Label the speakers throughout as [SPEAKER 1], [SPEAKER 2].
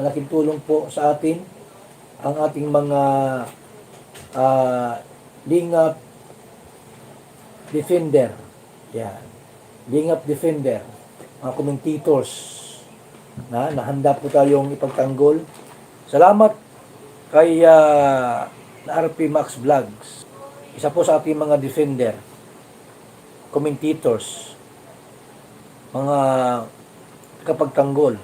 [SPEAKER 1] malaking tulong po sa atin ang ating mga ah, lingap defender. Yan. Lingap defender. Mga commentators na nahanda po tayong ipagtanggol. Salamat kay ah, na RP Max Vlogs. Isa po sa ating mga defender, commentators, mga kapagtanggol.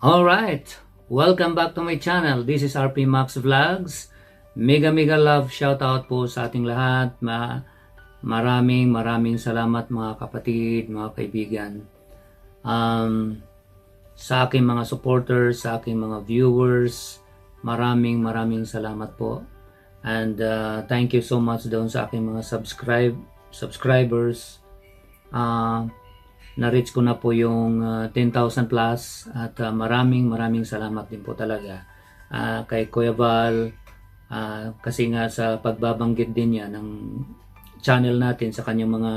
[SPEAKER 2] Alright, welcome back to my channel. This is RP Max Vlogs. Mega mega love shout out po sa ating lahat. Ma maraming maraming salamat mga kapatid, mga kaibigan. Um, sa aking mga supporters, sa aking mga viewers, maraming maraming salamat po. And uh, thank you so much doon sa aking mga subscribe subscribers. Ah, na-reach ko na po yung uh, 10,000 plus at uh, maraming maraming salamat din po talaga Ah, kay Kuya Val ah, kasi nga sa pagbabanggit din niya ng channel natin sa kanyang mga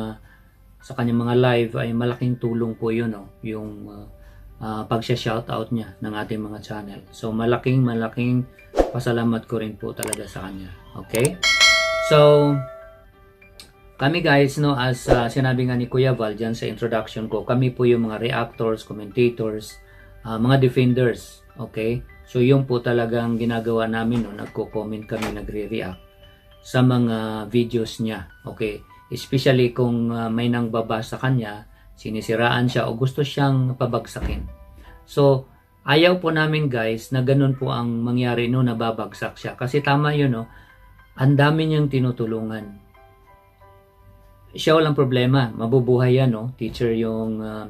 [SPEAKER 2] sa kanyang mga live ay malaking tulong po yun no yung uh, uh, pagsha-shoutout niya ng ating mga channel. So malaking malaking pasalamat ko rin po talaga sa kanya. Okay? So kami guys, no, as uh, sinabi nga ni Kuya Val dyan sa introduction ko, kami po yung mga reactors, commentators, uh, mga defenders. Okay? So yung po talagang ginagawa namin, no, nagko-comment kami, nagre-react sa mga videos niya. Okay? Especially kung uh, may nang baba sa kanya, sinisiraan siya o gusto siyang pabagsakin. So, ayaw po namin guys na ganun po ang mangyari no nababagsak siya. Kasi tama yun, no? Ang dami niyang tinutulungan siya walang problema. Mabubuhay yan, no? Teacher yung uh,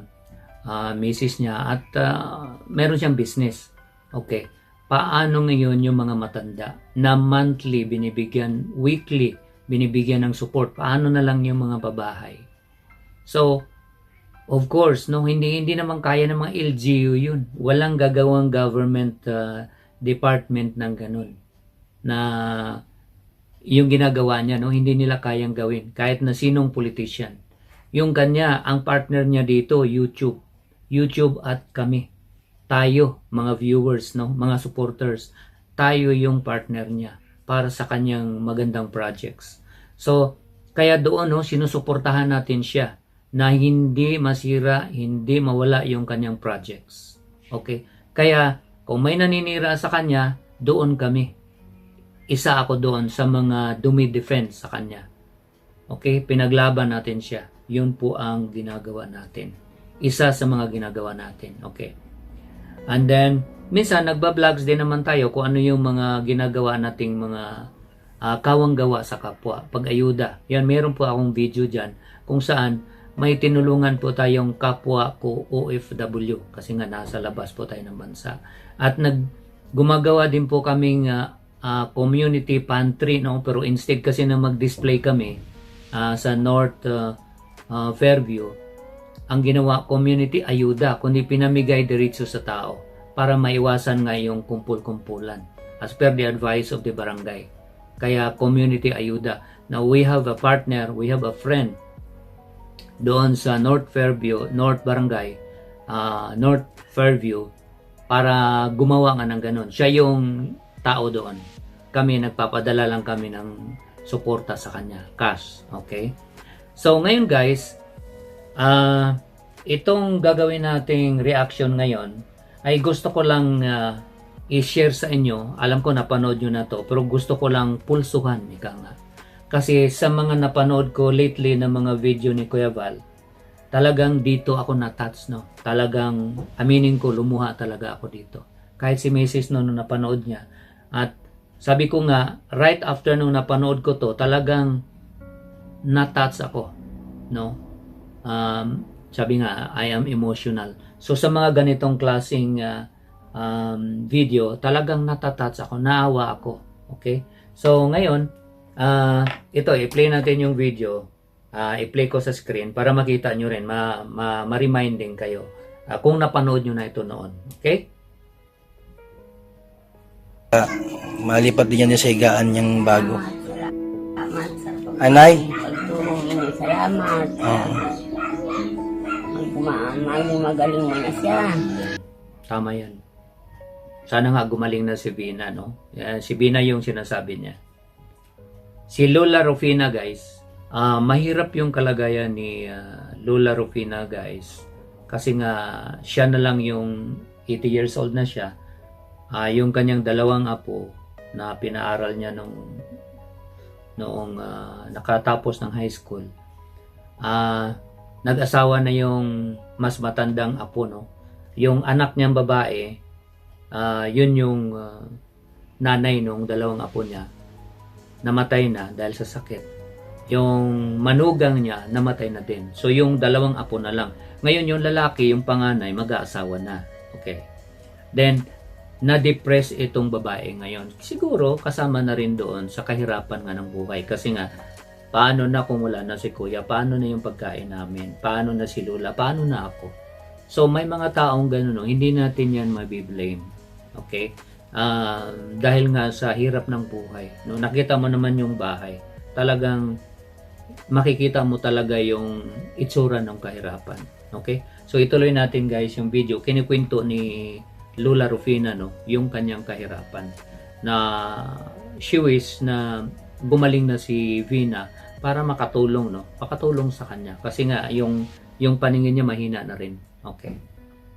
[SPEAKER 2] uh, misis niya at uh, meron siyang business. Okay. Paano ngayon yung mga matanda na monthly binibigyan, weekly binibigyan ng support? Paano na lang yung mga babahay? So, of course, no, hindi hindi naman kaya ng mga LGU yun. Walang gagawang government uh, department ng ganun na yung ginagawa niya, no, hindi nila kayang gawin. Kahit na sinong politician. Yung kanya, ang partner niya dito, YouTube. YouTube at kami. Tayo, mga viewers, no, mga supporters. Tayo yung partner niya para sa kanyang magandang projects. So, kaya doon, no, sinusuportahan natin siya na hindi masira, hindi mawala yung kanyang projects. Okay? Kaya, kung may naninira sa kanya, doon kami isa ako doon sa mga dumi-defense sa kanya. Okay? Pinaglaban natin siya. Yun po ang ginagawa natin. Isa sa mga ginagawa natin. Okay? And then, minsan nagba-vlogs din naman tayo kung ano yung mga ginagawa nating mga uh, kawang sa kapwa. Pag-ayuda. Yan, meron po akong video dyan kung saan may tinulungan po tayong kapwa ko OFW kasi nga nasa labas po tayo ng bansa. At nag gumagawa din po kaming uh, uh, community pantry no? Pero instead kasi na mag-display kami uh, sa North uh, uh, Fairview ang ginawa community ayuda kundi pinamigay diretso sa tao para maiwasan nga yung kumpul-kumpulan as per the advice of the barangay. Kaya community ayuda. Now we have a partner we have a friend doon sa North Fairview North Barangay uh, North Fairview para gumawa nga ng ganun. Siya yung tao doon. Kami nagpapadala lang kami ng suporta sa kanya, cash, okay? So ngayon guys, uh, itong gagawin nating reaction ngayon ay gusto ko lang uh, i-share sa inyo. Alam ko napanood nyo na to, pero gusto ko lang pulsuhan, ika nga. Kasi sa mga napanood ko lately na mga video ni Kuya Val, talagang dito ako na-touch, no? Talagang, aminin ko, lumuha talaga ako dito. Kahit si Mrs. no, nung napanood niya, at sabi ko nga, right after nung napanood ko to, talagang na-touch ako. No? Um, sabi nga, I am emotional. So sa mga ganitong klaseng uh, um, video, talagang natatouch ako, naawa ako. Okay? So ngayon, uh, ito, i-play natin yung video. Uh, i-play ko sa screen para makita nyo rin, ma- ma- ma-reminding kayo uh, kung napanood nyo na ito noon. Okay?
[SPEAKER 1] Malipat din yan sa higaan niyang bago. Anay?
[SPEAKER 3] Salamat.
[SPEAKER 1] Oo.
[SPEAKER 3] Mag- ma- maging magaling mo na siya.
[SPEAKER 2] Tama yan. Sana nga gumaling na si Vina, no? Yan, si Vina yung sinasabi niya. Si Lola Rufina, guys, ah, mahirap yung kalagayan ni ah, Lola Rufina, guys. Kasi nga, siya na lang yung 80 years old na siya. Ah, yung kanyang dalawang apo na pinaaral niya nung noong ah, nakatapos ng high school. Ah, nag-asawa na yung mas matandang apo, no? Yung anak niyang babae, ah, yun yung ah, nanay nung dalawang apo niya. Namatay na dahil sa sakit. Yung manugang niya, namatay na din. So, yung dalawang apo na lang. Ngayon, yung lalaki, yung panganay, mag-aasawa na. Okay. Then, na-depress itong babae ngayon. Siguro, kasama na rin doon sa kahirapan nga ng buhay. Kasi nga, paano na kung wala na si kuya? Paano na yung pagkain namin? Paano na si Lula? Paano na ako? So, may mga taong ganun, no? hindi natin yan mabiblame. Okay? Ah, dahil nga sa hirap ng buhay. No, nakita mo naman yung bahay. Talagang makikita mo talaga yung itsura ng kahirapan. Okay? So ituloy natin guys yung video. Kinikwento ni Lula Rufina no, yung kanyang kahirapan na she wish na gumaling na si Vina para makatulong no, makatulong sa kanya kasi nga yung yung paningin niya mahina na rin. Okay.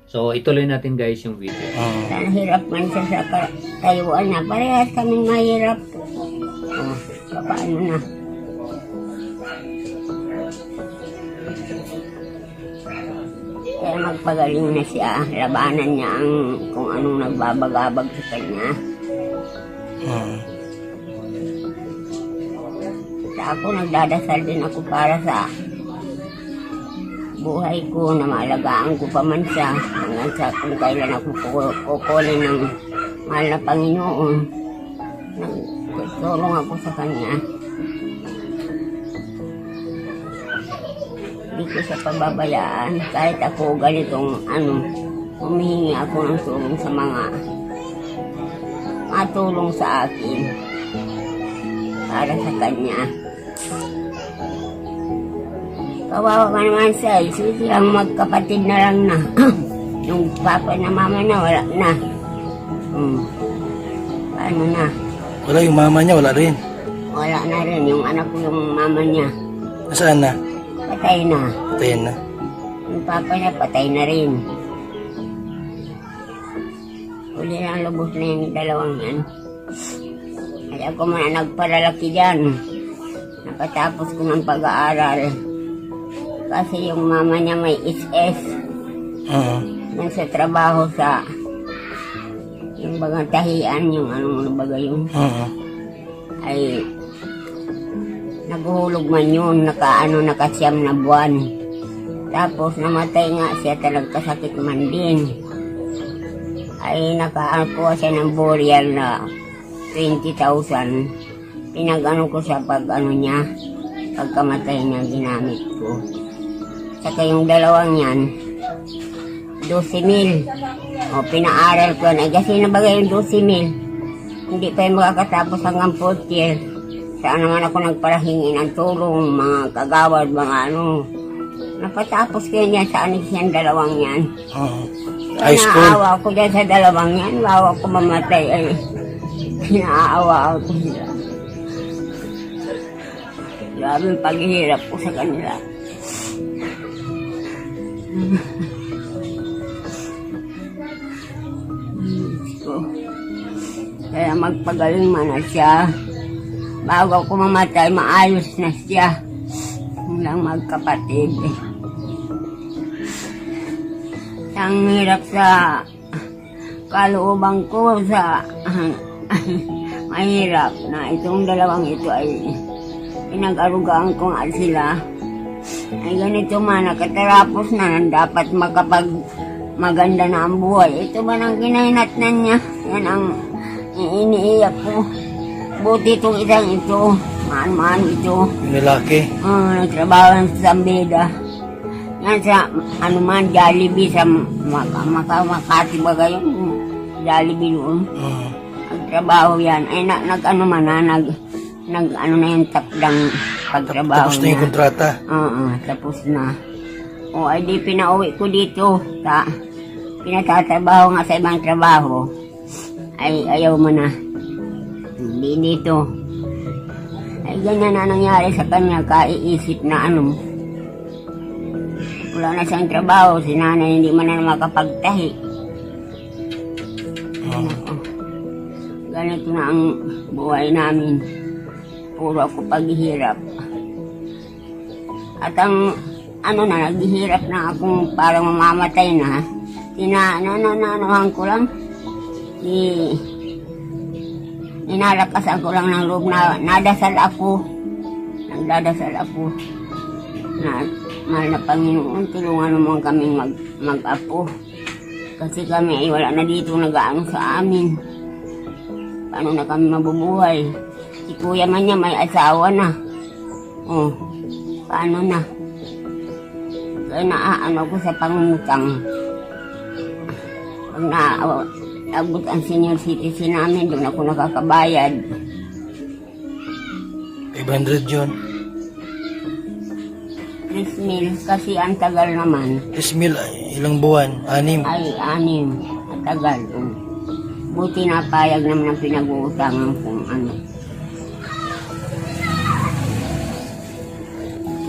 [SPEAKER 2] So ituloy natin guys yung video.
[SPEAKER 1] Ah.
[SPEAKER 3] Sana hirap man siya sa ka- tayuan na. Parehas kaming mahirap. Oh, paano na? Kaya magpagaling na siya. Labanan niya ang kung anong nagbabagabag sa kanya. Sa ako, nagdadasal din ako para sa buhay ko na maalagaan ko pa man siya hanggang sa kung kailan ako kuku- kukunin ng mahal na Panginoon. Nagtulong ako sa Kanya. Hindi ko siya pababayaan kahit ako ganitong ano, humihingi ako ng tulong sa mga matulong sa akin para sa Kanya. Kawawa ka naman siya. Silang magkapatid na lang na. Yung papa na mama na, wala na. Hmm. Paano na?
[SPEAKER 1] Wala yung mama niya, wala rin.
[SPEAKER 3] Wala na rin. Yung anak ko, yung mama niya,
[SPEAKER 1] Nasaan na?
[SPEAKER 3] Patay na.
[SPEAKER 1] Patayin na.
[SPEAKER 3] Yung papa niya, patay na rin. Uli na lubos na yung dalawang yan. Kaya ako muna nagparalaki dyan. Napatapos ko ng pag-aaral. Kasi yung mama niya may SS.
[SPEAKER 1] Ah.
[SPEAKER 3] Nang sa trabaho sa yung bagang tahian, yung anong baga yun,
[SPEAKER 1] Ah.
[SPEAKER 3] ay naguhulog man yun, naka, ano, nakasiyam na buwan. Tapos namatay nga siya, talagkasakit man din. Ay nakakuha siya ng burial na 20,000. Pinag-ano ko siya pag ano niya, pagkamatay niya ginamit ko. Saka yung dalawang yan, 12 mil. O, pinaaral ko na. Kasi nabagay yung 12 mil. Hindi pa yung makakatapos hanggang 4th year. Saan naman ako nagparahingi ng tulong, mga kagawad, mga ano. Napatapos ko yan sa anis yan, dalawang yan.
[SPEAKER 1] Ah.
[SPEAKER 3] Kaya
[SPEAKER 1] High school.
[SPEAKER 3] Naawa ko dyan sa dalawang yan. Bawa ko mamatay ay pinaawa ako sila. Grabe paghihirap ko sa kanila. Kaya magpagaling man na siya. Bago ako mamatay, maayos na siya. Walang magkapatid. Ang hirap sa kalooban ko sa mahirap na itong dalawang ito ay pinag-arugaan ko nga sila. Ay ganito man, nakatarapos na nang dapat makapag maganda na ang buhay. Ito ba nang ginahinatnan niya? Yan ang iniiyak ko. Buti itong isang ito. Maan-maan ito.
[SPEAKER 1] Lalaki.
[SPEAKER 3] Ah, nagtrabaho sa Zambeda. Yan sa, ano man, Jollibee sa Maka, Maka, Makati ba kayo? Jollibee doon.
[SPEAKER 1] Ah.
[SPEAKER 3] Nagtrabaho yan. Ay, na, nag, ano man na, nag, nag, ano na yung takdang pagtrabaho
[SPEAKER 1] Tapos na yung kontrata.
[SPEAKER 3] Oo, tapos na. O, ay di pinauwi ko dito. Sa, pinatatrabaho nga sa ibang trabaho. ay ayaw mo na. Hindi dito. Ay ganyan na nangyari sa kanya, kaiisip na ano. Wala na siyang trabaho, si nanay hindi man na makapagtahi. Ay, nako. Ganito na ang buhay namin. Puro ako paghihirap. At ang ano na, naghihirap na akong parang mamamatay na. Tina, ano, ano, ano, anuhan ko lang. I, inalakasan ko lang ng loob na nadasal ako. Nagdadasal ako. Na, mahal na Panginoon, tulungan mo kaming mag, mag-apo. Kasi kami ay wala na dito nag-ano sa amin. Paano na kami mabubuhay? Si kuya man niya may asawa na. Oh, paano na? Kaya naaano ko sa pangungutang. Pag naabot ang senior citizen namin, doon ako nakakabayad.
[SPEAKER 1] 500 yun.
[SPEAKER 3] 3 mil kasi ang tagal naman.
[SPEAKER 1] 3 mil, ilang buwan? Anim.
[SPEAKER 3] Ay, anim. Ang tagal. Oh. Buti napayag naman ang pinag-uutangan kung ano.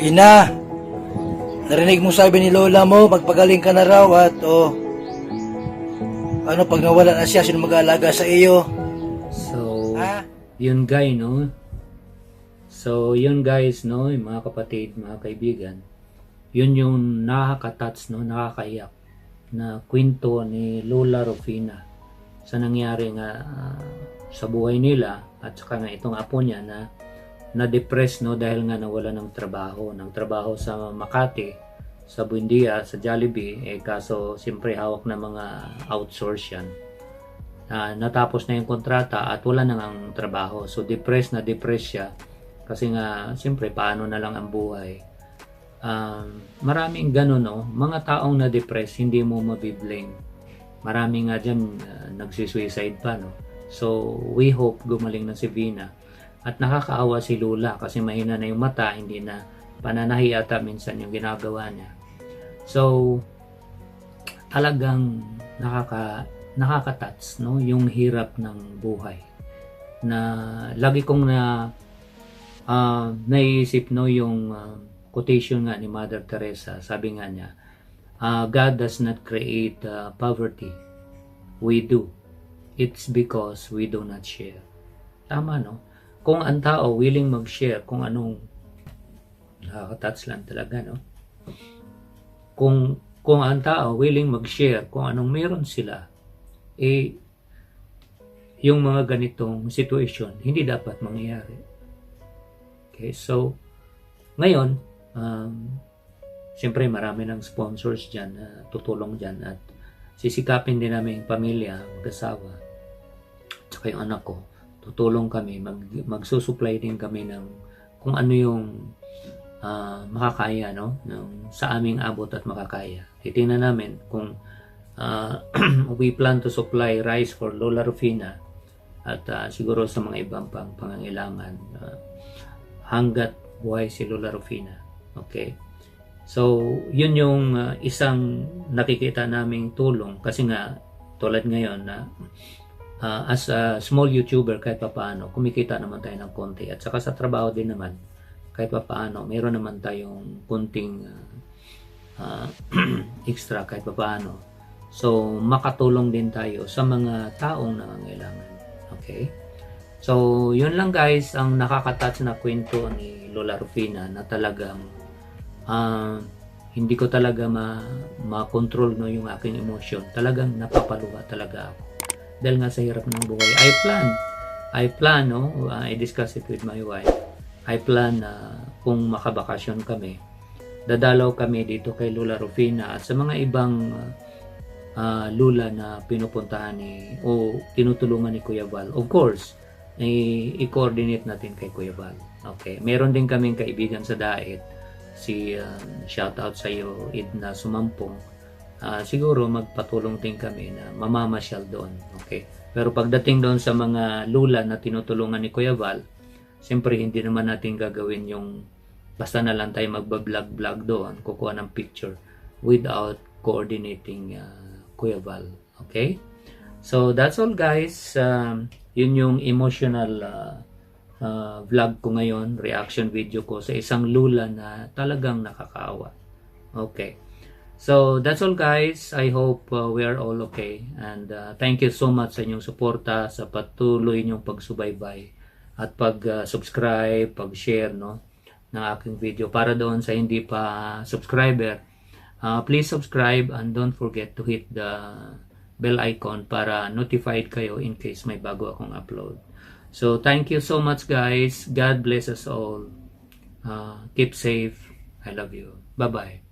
[SPEAKER 1] Ina, narinig mo sabi ni Lola mo, magpagaling ka na raw at oh, ano pag nawala na siya, sino mag-aalaga sa iyo?
[SPEAKER 2] So,
[SPEAKER 1] Ha?
[SPEAKER 2] yun guy, no? So, yun guys, no, yung mga kapatid, mga kaibigan, yun yung nakaka-touch, no, nakakaiyak na kwento ni Lola Rufina sa nangyari nga ah, sa buhay nila at saka nga itong apo niya na na-depress no dahil nga nawala ng trabaho, ng trabaho sa Makati, sa Buendia, sa Jollibee, eh kaso siyempre hawak na mga outsource yan. Ah, natapos na yung kontrata at wala na ang trabaho. So depressed na depressed siya kasi nga siyempre paano na lang ang buhay. Um, maraming ganun no, mga taong na depressed hindi mo mabiblame. Marami nga dyan uh, nagsisuicide pa no. So we hope gumaling na si Vina at nakakaawa si Lula kasi mahina na yung mata, hindi na pananahi ata minsan yung ginagawa niya. So talagang nakaka nakaka-touch no? Yung hirap ng buhay. Na lagi kong na ah, naiisip no? Yung ah, quotation nga ni Mother Teresa sabi nga niya ah, God does not create ah, poverty. We do. It's because we do not share. Tama no? Kung ang tao willing mag-share kung anong nakaka-touch lang talaga no kung kung ang tao willing mag-share kung anong meron sila eh yung mga ganitong situation hindi dapat mangyayari. Okay, so ngayon um, siyempre marami ng sponsors dyan na tutulong dyan at sisikapin din namin yung pamilya, mag-asawa tsaka yung anak ko tutulong kami, mag, magsusupply din kami ng kung ano yung ah, makakaya no ng sa aming abot at makakaya. Titingnan namin kung ah, we plan to supply rice for Lola Rufina at ah, siguro sa mga ibang pang pangangailangan ah, hanggat buhay si Lola Rufina. Okay? So, yun yung ah, isang nakikita naming tulong kasi nga tulad ngayon na ah, as a small YouTuber kahit pa paano, kumikita naman tayo ng konti at saka sa trabaho din naman kahit pa paano, meron naman tayong kunting ah, ah, extra kahit pa paano. So, makatulong din tayo sa mga taong nangangailangan. Okay? So, yun lang guys, ang nakakatouch na kwento ni Lola Rufina na talagang ah, hindi ko talaga ma ma-control no yung aking emotion. Talagang napapaluha talaga ako. Dahil nga sa hirap ng buhay. I plan. I plan, no? I discuss it with my wife. I plan na kung makabakasyon kami, dadalaw kami dito kay Lula Rufina at sa mga ibang ah, lula na pinupuntahan ni o tinutulungan ni Kuya Val. Of course, i-coordinate natin kay Kuya Val. Okay. Meron din kaming kaibigan sa Daet. Si um, shout out sa iyo Idna Sumampong. Ah, siguro magpatulong din kami na mamamasyal doon. Okay. Pero pagdating doon sa mga lula na tinutulungan ni Kuya Val, siyempre hindi naman natin gagawin yung basta na lang tayo magbablog-vlog doon, kukuha ng picture without coordinating uh, Kuya Val. Okay? So that's all guys. Um, yun yung emotional uh, uh, vlog ko ngayon, reaction video ko sa isang lula na talagang nakakaawa. Okay. So that's all guys. I hope uh, we are all okay. And uh, thank you so much sa inyong suporta, sa patuloy inyong pagsubaybay at pag-subscribe, pag-share no ng aking video para doon sa hindi pa subscriber. Uh, please subscribe and don't forget to hit the bell icon para notified kayo in case may bago akong upload. So thank you so much guys. God bless us all. Uh, keep safe. I love you. Bye-bye.